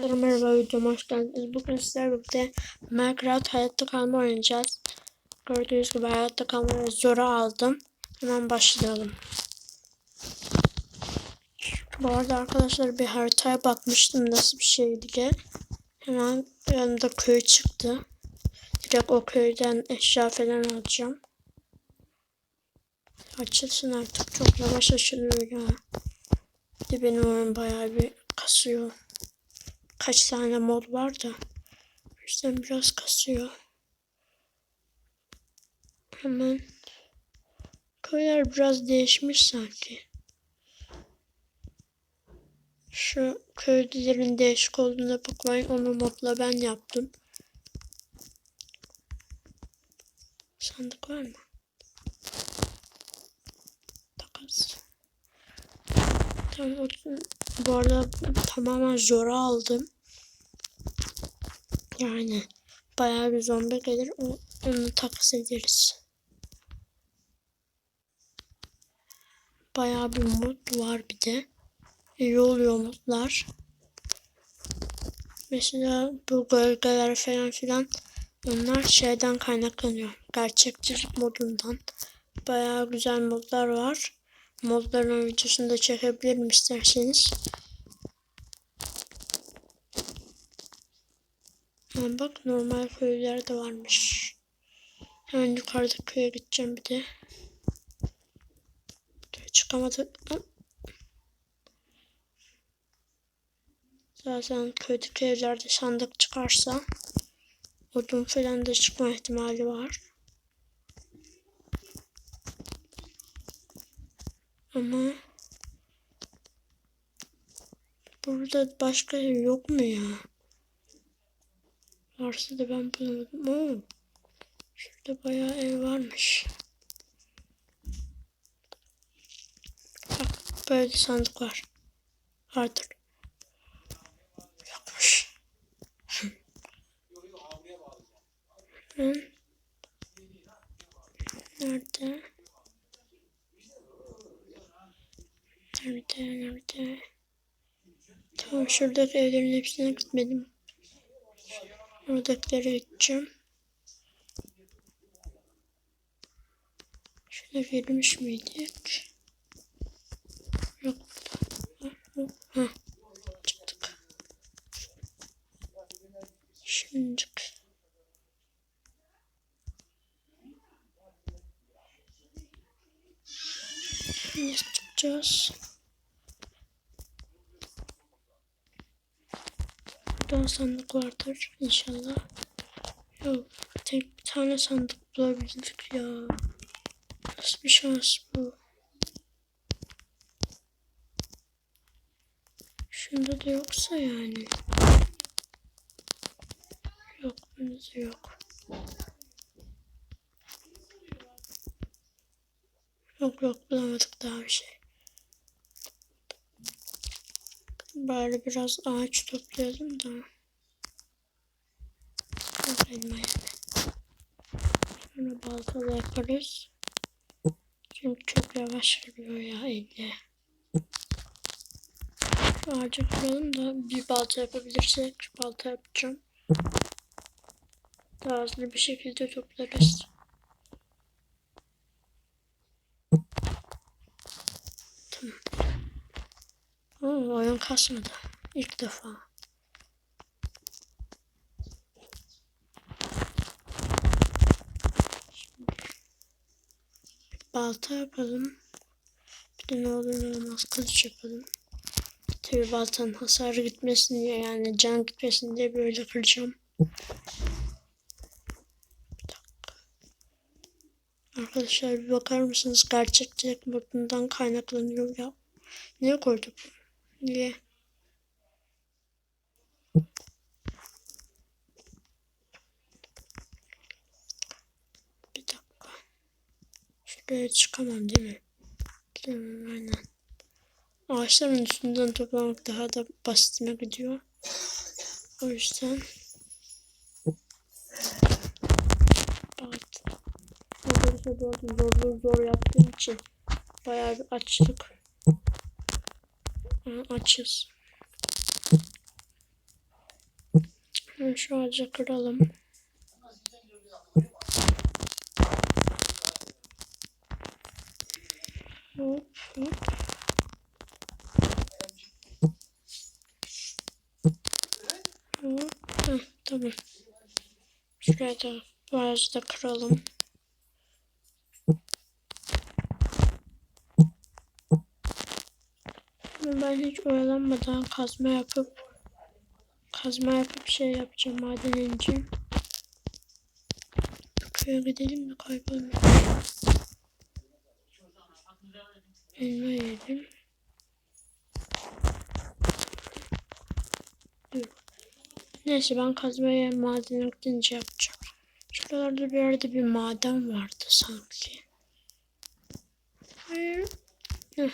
Merhaba videoma hoş geldiniz. Bugün sizlerle birlikte Minecraft hayatta kalma oynayacağız. Gördüğünüz gibi hayatta kalmayı zora aldım. Hemen başlayalım. Bu arada arkadaşlar bir haritaya bakmıştım nasıl bir şeydi diye. Hemen yanımda köy çıktı. Direkt o köyden eşya falan alacağım. Açılsın artık çok yavaş açılıyor ya. Bir benim oyun bayağı bir kasıyor kaç tane mod var da. O yüzden biraz kasıyor. Hemen köyler biraz değişmiş sanki. Şu köylerin değişik olduğuna bakmayın. Onu modla ben yaptım. Sandık var mı? Takas. Tamam, bu arada tamamen zora aldım. Yani bayağı bir zombi gelir. Onu takas ederiz. Bayağı bir mod var bir de. İyi oluyor modlar. Mesela bu gölgeler falan filan onlar şeyden kaynaklanıyor. Gerçekçilik modundan. Bayağı güzel modlar var. Modların videosunu da çekebilirim isterseniz. Ama bak normal köyler de varmış. Hemen yukarıda köye gideceğim bir de. Çıkamadı. Zaten köydeki evlerde sandık çıkarsa odun falan da çıkma ihtimali var. Ama burada başka ev yok mu ya? Varsa da ben bulamadım. Oo. Şurada bayağı ev varmış. Bak böyle sandık var. Vardır. Yokmuş. Nerede? Şuradaki evlerin hepsine gitmedim. Oradakilere gideceğim. Şöyle girmiş miydik? Yok. Ha, çıktık. Şimdi Şimdi çıkacağız. Buradan sandık vardır inşallah. Yok tek bir tane sandık bulabildik ya. Nasıl bir şans bu? Şunda da yoksa yani. Yok bunda da yok. Yok yok bulamadık daha bir şey. Bari biraz ağaç toplayalım da. Elma yani. Sonra balta da yaparız. Çünkü çok yavaş gidiyor ya elle. Şu ağacı kıralım da bir balta yapabilirsek balta yapacağım. Daha hızlı bir şekilde toplarız. Tamam. Oo, oyun kasmadı. İlk defa. balta yapalım. Bir de ne olur ne olmaz kılıç yapalım. Tabi baltanın hasarı gitmesin diye yani can gitmesin diye böyle kıracağım. Arkadaşlar bir bakar mısınız? Gerçekçilik modundan kaynaklanıyor ya. Niye koyduk? Niye? Bir dakika. Şuraya çıkamam değil mi? Tamam aynen. Ağaçların üstünden toplamak daha da basitime gidiyor. O yüzden Evet. Bu zorluğu zor yaptığım için bayağı bir açtık. Açız. Şu ağacı kıralım. Hop hop. Hop. Heh, tamam. Şuraya da bu ağacı da kıralım. Ama Ben hiç oyalanmadan kazma yapıp kazma yapıp şey yapacağım maden ineceğim. Köye gidelim mi kaybolmayalım. Elma yedim. Neyse ben kazmaya maden gidince yapacağım. Şuralarda bir yerde bir maden vardı sanki. Heh,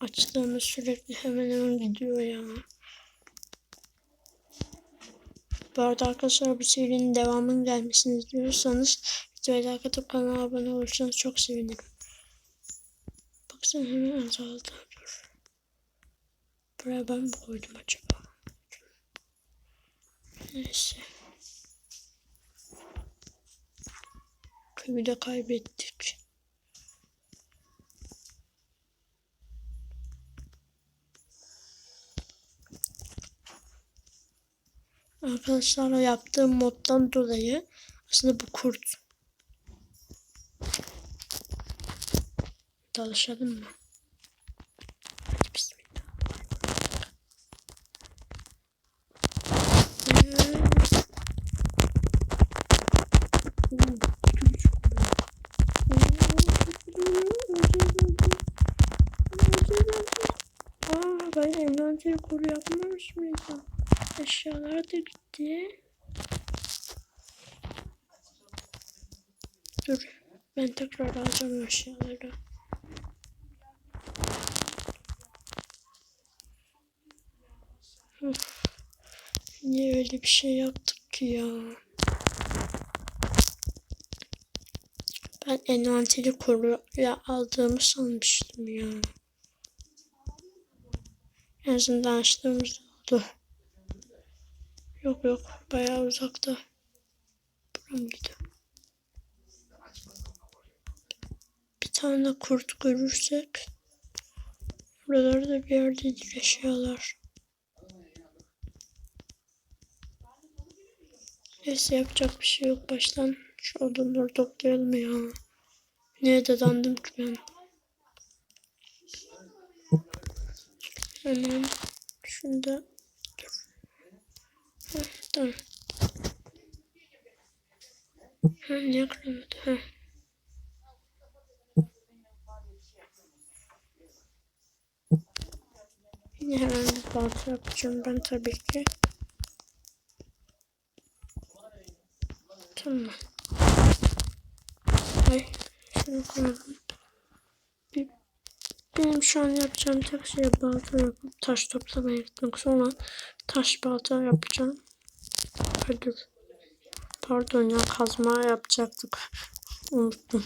Açtığımız sürekli hemen hemen gidiyor ya. Bu arada arkadaşlar bu serinin devamının gelmesini istiyorsanız videoya like atıp kanala abone olursanız çok sevinirim. Baksana hemen azaldı. Dur. Buraya ben mi koydum acaba? Neyse. Köyü de kaybettik. Arkadaşlar yaptığım moddan dolayı aslında bu kurt. Dalışalım mı? Eşyalar da gitti. Dur. Ben tekrar alacağım eşyaları. Of. Niye öyle bir şey yaptık ki ya? Ben envanteri koruya aldığımı sanmıştım ya. En azından açtığımız oldu. Yok yok bayağı uzakta. Buram gidiyor. Bir tane kurt görürsek buralarda bir yerdedir eşyalar. Neyse yapacak bir şey yok baştan. Şu odunları toplayalım ya. Neye dadandım ki ben? Hemen şunu da Tamam. Ha, niye kıramadı? Ha. Yine yapacağım ben tabii ki. Tamam. Ay, şunu koyalım. Benim şu an yapacağım tek şey balta yapıp taş toplamaya gitmek. Sonra taş balta yapacağım. Hadi. Pardon ya kazma yapacaktık. Unuttum.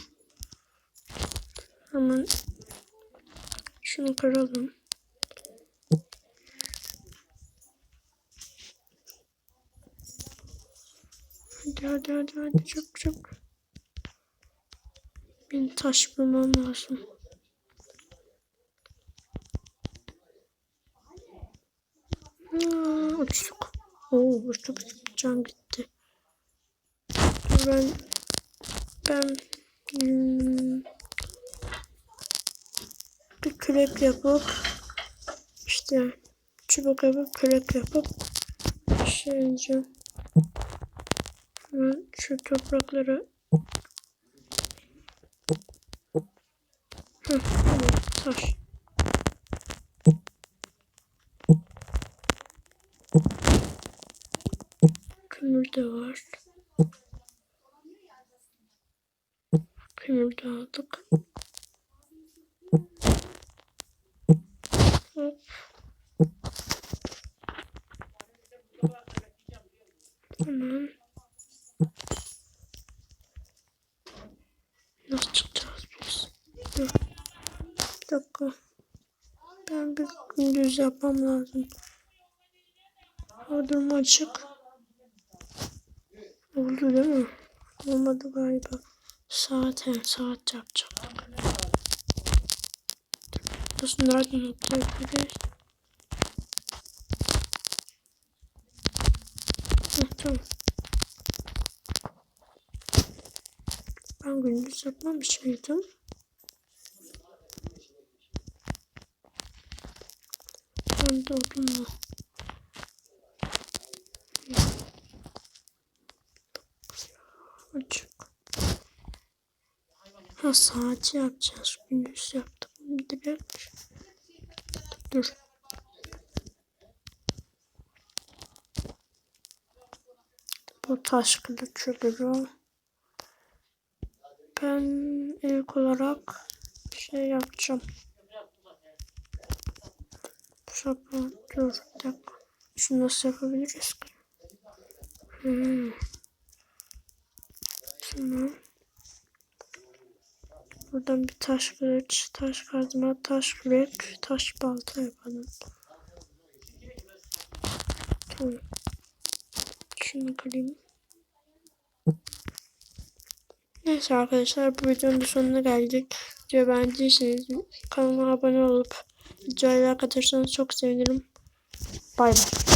Hemen şunu kıralım. Hadi hadi hadi hadi çok çok. Bir taş bulmam lazım. Uçtuk. Oo, uçtuk. Can gitti. Ben ben hmm, bir kürek yapıp işte çubuk yapıp kürek yapıp şey yiyeceğim. Ben şu toprakları tamam, taş. Kömür de var. Kömür de aldık. Hop. Tamam. Nasıl çıkacağız biz? Dur. Bir dakika. Ben bir Gündüz yapmam lazım. Durum açık. Oldu değil mi? Olmadı galiba. He, saat yapacaktık. Burası nereden? Heh, tamam. Ben gündüz yapmamış mıydım? Ben de odunla. Açık. Ha saati yapacağız. Gündüz yaptık. Direkt. Dur. Bu taş kılıç olur. Ben ilk olarak şey yapacağım. Şaka dur bir dakika. Şunu nasıl yapabiliriz ki? Hmm. Tamam. Buradan bir taş kılıç, taş kazma, taş kürek, taş balta yapalım. Tamam. Şunu kırayım. Neyse arkadaşlar bu videonun sonuna geldik. Video beğendiyseniz kanalıma abone olup videoya atarsanız çok sevinirim. Bay bay.